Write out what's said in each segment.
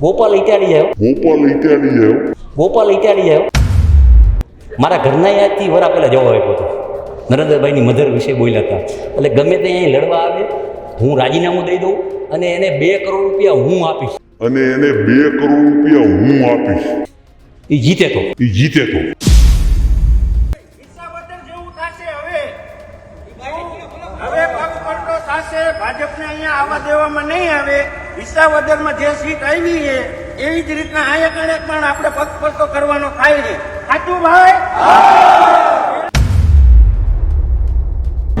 Gopal Italy આવ્યો. Gopal Italy આવ્યો. Gopal Italy આવ્યો. મારા ઘરના યાદથી વરા પહેલાં જવા આપ્યો હતો. નરેન્દ્રભાઈની મધર વિશે બોલ્યા હતા. એટલે ગમે તે અહીં લડવા આવે હું રાજીનામું દઈ દઉં અને એને બે કરોડ રૂપિયા હું આપીશ. અને એને બે કરોડ રૂપિયા હું આપીશ. એ જીતે તો. એ જીતે તો. વિસાવદર જેવું થશે હવે. હવે પગપંટો થશે. ભાજપને અહીંયા આવવા દેવામાં નહીં આવે. વિસાવદરમાં જે સીટ આવી છે એવી જ રીતના અહીંયા કણે પણ આપણે પગપંટો કરવાનો થાય છે. સાચું ભાઈ?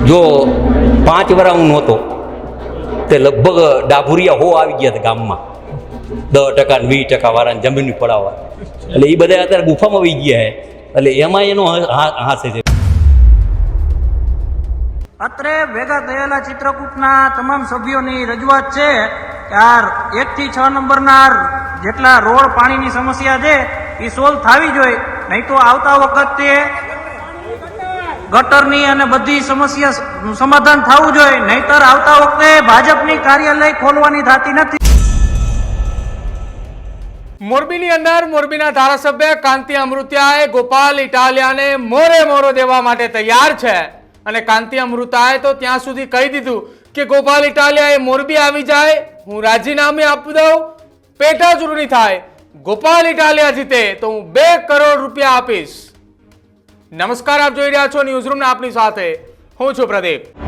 જો પાંચ વરા હું નહોતો તે લગભગ ડાભુરિયા હો આવી ગયા હતા ગામમાં. દસ ટકા ને વીસ ટકા વાળાને જમીન પડાવવા. એટલે એ બધા અત્યારે ગુફામાં આવી ગયા છે. એટલે એમાં એનો હા- હાસે છે. અત્રે ભેગા થયેલા ચિત્રકૂટના તમામ સભ્યોની રજૂઆત છે. કે એક એકથી છ નંબરના જેટલા રોડ પાણીની સમસ્યા છે એ સોલ્વ થવી જોઈએ. નહીં તો આવતા વખતે ગટરની અને બધી સમસ્યા સમાધાન થવું જોઈએ. નહીતર આવતા વખતે ભાજપની કાર્યાલય ખોલવાની થતી નથી. મોરબીની અંદર મોરબીના ધારાસભ્ય કાંતિ અમૃતિયાએ ગોપાલ ઇટાલિયાને મોરે મોરો દેવા માટે તૈયાર છે. અને કાંતિ અમૃતાએ તો ત્યાં સુધી કહી દીધું કે ગોપાલ ઇટાલિયાએ મોરબી આવી જાય, હું રાજીનામે આપી દઉં, પેટા ચૂંટણી થાય, ગોપાલ ઇટાલિયા જીતે તો હું બે કરોડ રૂપિયા આપીશ. નમસ્કાર, આપ જોઈ રહ્યા છો ન્યૂઝ રૂમ આપની સાથે, હું છું પ્રદીપ.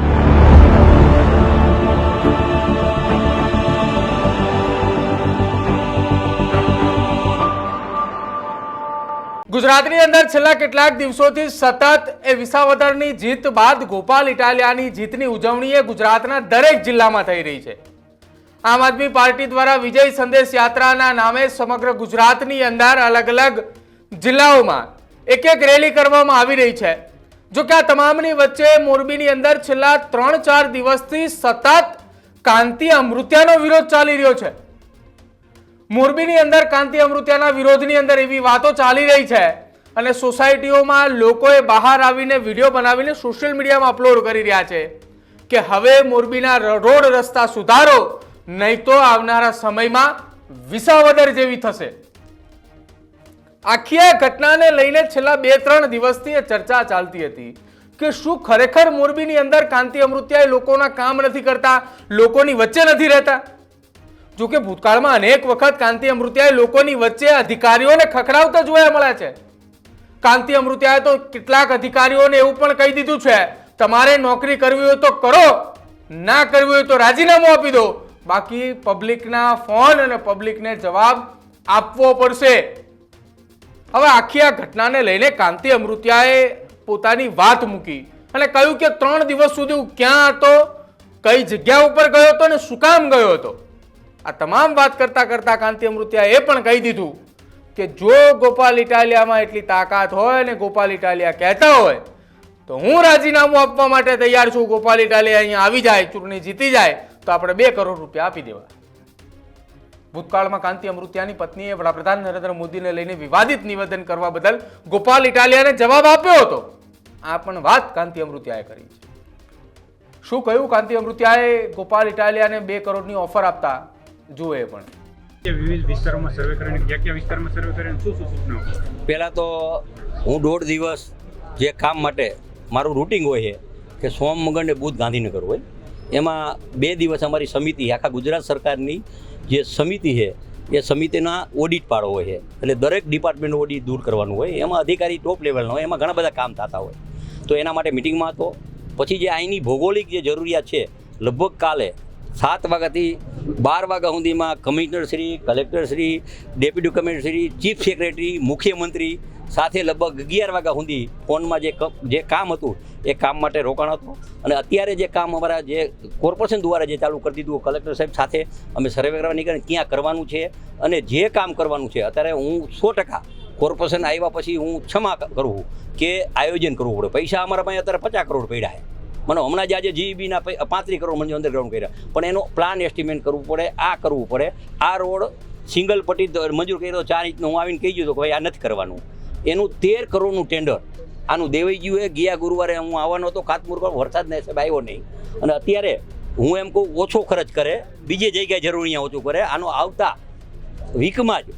ગુજરાતની અંદર છેલ્લા કેટલાક દિવસોથી સતત એ વિસાવદરની જીત બાદ ગોપાલ ઇટાલિયાની જીતની ઉજવણી એ ગુજરાતના દરેક જિલ્લામાં થઈ રહી છે. આમ આદમી પાર્ટી દ્વારા વિજય સંદેશ યાત્રાના નામે સમગ્ર ગુજરાતની અંદર અલગ અલગ જિલ્લાઓમાં એક એક રેલી કરવામાં આવી રહી છે. જો કે આ તમામની વચ્ચે મોરબીની અંદર છેલ્લા ત્રણ ચાર દિવસથી સતત કાંતિ અમૃત્યાનો વિરોધ ચાલી રહ્યો છે. મોરબીની અંદર કાંતિ અમૃત્યાના વિરોધની અંદર એવી વાતો ચાલી રહી છે અને સોસાયટીઓમાં લોકોએ બહાર આવીને વીડિયો બનાવીને સોશિયલ મીડિયામાં અપલોડ કરી રહ્યા છે કે હવે મોરબીના રોડ રસ્તા સુધારો, નહીં તો આવનારા સમયમાં વિસાવદર જેવી થશે. આખી આ ઘટનાને લઈને છેલ્લા બે ત્રણ દિવસથી ચર્ચા ચાલતી હતી કે શું ખરેખર મોરબીની અંદર કાંતિ અમૃત્યાએ લોકોના કામ નથી કરતા, લોકોની વચ્ચે નથી રહેતા? જો કે ભૂતકાળમાં અનેક વખત કાંતિ અમૃતિયાએ લોકોની વચ્ચે અધિકારીઓને ખખડાવતા જોયા મળ્યા છે. કાંતિ અમૃતિયાએ તો કેટલાક અધિકારીઓને એવું પણ કહી દીધું છે, તમારે નોકરી કરવી હોય તો કરો, ના કરવી હોય તો રાજીનામું આપી દો. બાકી પબ્લિકના ફોન અને પબ્લિકને જવાબ આપવો પડશે. હવે આખી આ ઘટનાને લઈને કાંતિ અમૃતિયાએ પોતાની વાત મૂકી અને કહ્યું કે ત્રણ દિવસ સુધી હું ક્યાં હતો, કઈ જગ્યા ઉપર ગયો હતો અને શું કામ ગયો હતો. આ તમામ વાત કરતા કરતા કાંતિ અમૃત્યાએ એ પણ કહી દીધું કે જો ગોપાલ ઇટાલિયામાં એટલી તાકાત હોય અને ગોપાલ ઇટાલિયા કહેતા હોય, તો હું રાજીનામું આપવા માટે તૈયાર છું. ગોપાલ ઇટાલિયા અહીંયા આવી જાય, ચૂંટણી જીતી જાય, તો આપણે બે કરોડ રૂપિયા આપી દેવા ભૂતકાળમાં કાંતિ અમૃત્યાની પત્નીએ વડાપ્રધાન નરેન્દ્ર મોદીને લઈને વિવાદિત નિવેદન કરવા બદલ ગોપાલ ઇટાલિયાને જવાબ આપ્યો હતો. આ પણ વાત કાંતિ અમૃત્યાએ કરી છે. શું કહ્યું? કાંતિ અમૃત્યાએ ગોપાલ ઇટાલિયાને બે કરોડની ઓફર આપતા જુઓ એ પણ વિવિધ વિસ્તારોમાં સર્વે કરીને કયા કયા વિસ્તારમાં સર્વે કરીને શું શું સૂચનાઓ? પહેલાં તો હું દોઢ દિવસ જે કામ માટે મારું રૂટિંગ હોય છે કે સોમ મંગળ ને બુધ ગાંધીનગર હોય એમાં બે દિવસ અમારી સમિતિ આખા ગુજરાત સરકારની જે સમિતિ છે એ સમિતિના ઓડિટ પાડો હોય છે. એટલે દરેક ડિપાર્ટમેન્ટ ઓડિટ દૂર કરવાનું હોય. એમાં અધિકારી ટોપ લેવલનો હોય એમાં ઘણા બધા કામ થતા હોય. તો એના માટે મિટિંગમાં હતો. પછી જે અહીંની ભૌગોલિક જે જરૂરિયાત છે લગભગ કાલે સાત વાગ્યાથી બાર વાગ્યા સુધીમાં commissioner Shri, collector Shri, deputy commissioner Shri, chief secretary, મુખ્યમંત્રી સાથે લગભગ અગિયાર વાગ્યા સુધી ફોનમાં જે જે કામ હતું એ કામ માટે રોકાણ હતું. અને અત્યારે જે કામ અમારા જે કોર્પોરેશન દ્વારા જે ચાલુ કરી દીધું, કલેક્ટર સાહેબ સાથે અમે સર્વે કરવા નીકળીને ક્યાં કરવાનું છે. અને જે કામ કરવાનું છે, અત્યારે હું સો ટકા કોર્પોરેશન આવ્યા પછી હું ક્ષમા કરું કે આયોજન કરવું પડે. પૈસા અમારા પાસે અત્યારે પચાસ કરોડ પડ્યા છે. મને હમણાં જ આજે જીઈબીના પાંત્રીસ કરોડ મને અંડરગ્રાઉન્ડ કર્યા. પણ એનો પ્લાન એસ્ટિમેટ કરવું પડે, આ કરવું પડે. આ રોડ સિંગલ પટ્ટી મંજૂર કર્યો, ચાર ઇંચનો. હું આવીને કહી ગયો કે ભાઈ આ નથી કરવાનું. એનું તેર કરોડનું ટેન્ડર આનું દેવાઈ ગયું ગયા ગુરુવારે હું આવવાનો હતો ખાતમુર પણ વરસાદ નહીં સાહેબ આવ્યો નહીં. અને અત્યારે હું એમ કહું, ઓછો ખર્ચ કરે. બીજી જગ્યાએ જરૂર અહીંયા ઓછું કરે. આનો આવતા વીકમાં જ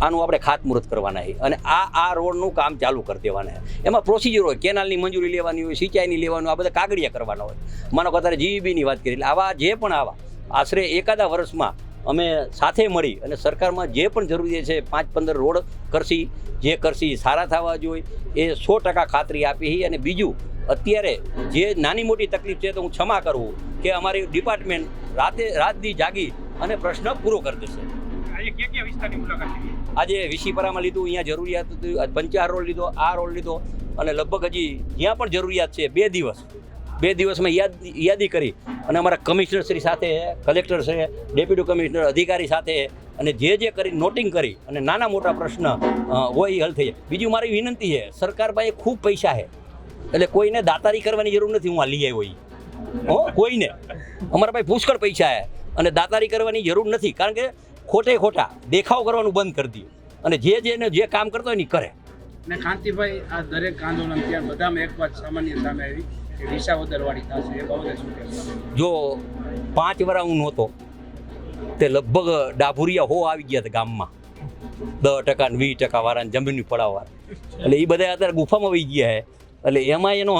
આનું આપણે ખાતમુહૂર્ત કરવાના છે. અને આ આ રોડનું કામ ચાલુ કરી દેવાના છે. એમાં પ્રોસિજર હોય, કેનાલની મંજૂરી લેવાની હોય, સિંચાઈની લેવાનું આ બધા કાગળિયા કરવાના હોય. માનો કે અત્યારે જીઈબીની વાત કરી એટલે આવા જે પણ આવા આશરે એકાદા વર્ષમાં અમે સાથે મળી અને સરકારમાં જે પણ જરૂરી છે, પાંચ પંદર રોડ કરશી, જે કરશી સારા થવા જોઈએ, એ સો ટકા ખાતરી આપી અને બીજું, અત્યારે જે નાની મોટી તકલીફ છે, તો હું ક્ષમા કરું કે અમારી ડિપાર્ટમેન્ટ રાતે રાત દી જાગી અને પ્રશ્ન પૂરો કરી દેશે. આજે વિશીપરામાં લીધું, અહીંયા જરૂરિયાત પંચાર રોડ લીધો, આ રોડ લીધો અને લગભગ હજી જ્યાં પણ જરૂરિયાત છે, બે દિવસ, બે દિવસમાં યાદ, યાદી કરી અને અમારા કમિશનર શ્રી સાથે, કલેક્ટર છે, ડેપ્યુટી કમિશનર, અધિકારી સાથે અને જે જે કરી, નોટિંગ કરી અને નાના મોટા પ્રશ્ન હોય એ હલ થઈ જાય. બીજું મારી વિનંતી છે, સરકાર પાસે ખૂબ પૈસા છે. એટલે કોઈને દાતારી કરવાની જરૂર નથી, હું આ લઈ આવ્યો. હો, કોઈને. અમારા પાસે પુષ્કળ પૈસા છે અને દાતારી કરવાની જરૂર નથી. કારણ કે ખોટે ખોટા દેખાવ કરવાનું બંધ કરી દઈએ. અને જે જેને જે કામ કરતો હોય ને કરે. અને કાંતિભાઈ આ દરેક આંદોલન ત્યાં બધામાં એક વાત સામાન્ય સામે આવી કે વિસાવદરવાળી થશે એ બાબતે શું જો પાંચ વરા હું નહોતો તે લગભગ ડાભુરિયા હો આવી ગયા હતા ગામમાં. દસ ટકા ને વીસ ટકા વાળા જમીન પડાવવા. એટલે એ બધા અત્યારે ગુફામાં વહી ગયા છે એટલે એમાં એનો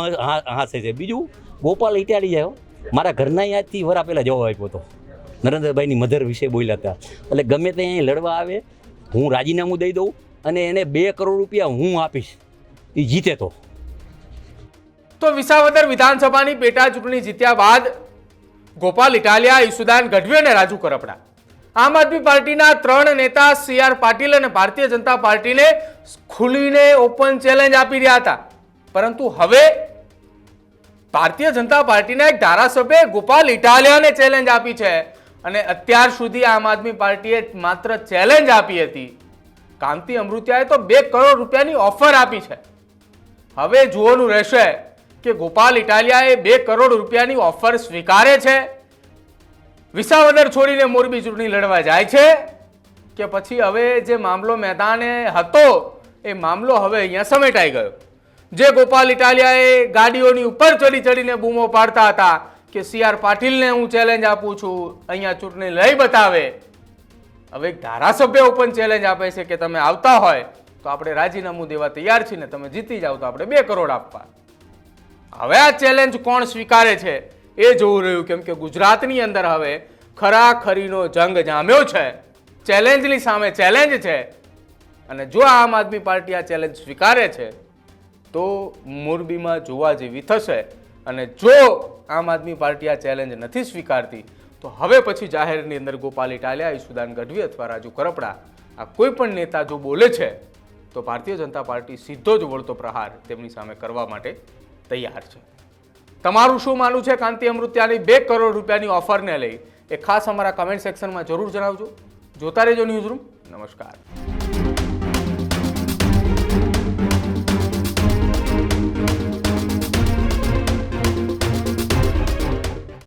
હાસે છે. બીજું ગોપાલ ઇટાલી જાય મારા ઘરના યાદથી વરા પહેલાં જવા આપ્યો હતો નરેન્દ્રભાઈની મધર વિશે બોલ્યા હતા. એટલે ગમે તે અહીં લડવા આવે, હું રાજીનામું દઈ દઉં અને એને બે કરોડ રૂપિયા હું આપીશ. એ જીતે તો. તો વિસાવદર વિધાનસભાની પેટા ચૂંટણી જીત્યા બાદ ગોપાલ ઇટાલિયા, ઈસુદાન ગઢવી અને રાજુ કરપડા. આમ આદમી પાર્ટીના ત્રણ નેતા સી આર પાટીલ અને ભારતીય જનતા પાર્ટીને ખુલીને ઓપન ચેલેન્જ આપી રહ્યા હતા. પરંતુ હવે ભારતીય જનતા પાર્ટીના એક ધારાસભ્યે ગોપાલ ઇટાલિયાને ચેલેન્જ આપી છે. અને અત્યાર સુધી આમ આદમી પાર્ટીએ માત્ર ચેલેન્જ આપી હતી. કાંતિ અમૃતિયાએ તો બે કરોડ રૂપિયાની ઓફર આપી છે. હવે જોવાનું રહેશે કે ગોપાલ ઇટાલિયાએ બે કરોડ રૂપિયાની ઓફર સ્વીકારે છે. વિસાવદર છોડીને મોરબી ચૂંટણી લડવા જાય છે. કે પછી હવે જે મામલો મેદાને હતો, એ મામલો હવે અહીંયા સમેટાઈ ગયો. જે ગોપાલ ઇટાલિયાએ ગાડીઓની ઉપર ચડી ચડીને બૂમો પાડતા હતા કે સી આર પાટીલને હું ચેલેન્જ આપું છું, અહીંયા ચૂંટણી લઈ બતાવે. હવે એક ધારાસભ્ય ઓપન ચેલેન્જ આપે છે કે તમે આવતા હોય, તો આપણે રાજીનામું દેવા તૈયાર છીએ ને તમે જીતી જાઓ તો આપણે બે કરોડ આપવા. હવે આ ચેલેન્જ કોણ સ્વીકારે છે? એ જોવું રહ્યું કેમ કે ગુજરાતની અંદર હવે ખરાખરીનો જંગ જામ્યો છે. ચેલેન્જની સામે ચેલેન્જ છે. અને જો આમ આદમી પાર્ટી આ ચેલેન્જ સ્વીકારે છે, તો મોરબીમાં જોવા જેવી થશે. અને જો આમ આદમી પાર્ટી આ ચેલેન્જ નથી સ્વીકારતી. તો હવે પછી જાહેરની અંદર ગોપાલ ઇટાલિયા ઈશુદાન ગઢવી અથવા રાજુ કરપડા, આ કોઈ પણ નેતા જો બોલે છે, તો ભારતીય જનતા પાર્ટી સીધો જ વળતો પ્રહાર તેમની સામે કરવા માટે તૈયાર છે. તમારું શું માનવું છે, કાંતિ અમૃત્યાની બે કરોડ રૂપિયાની ઓફરને લઈ? એ ખાસ અમારા કમેન્ટ સેક્શનમાં જરૂર જણાવજો. જોતા રહેજો ન્યૂઝ રૂમ નમસ્કાર.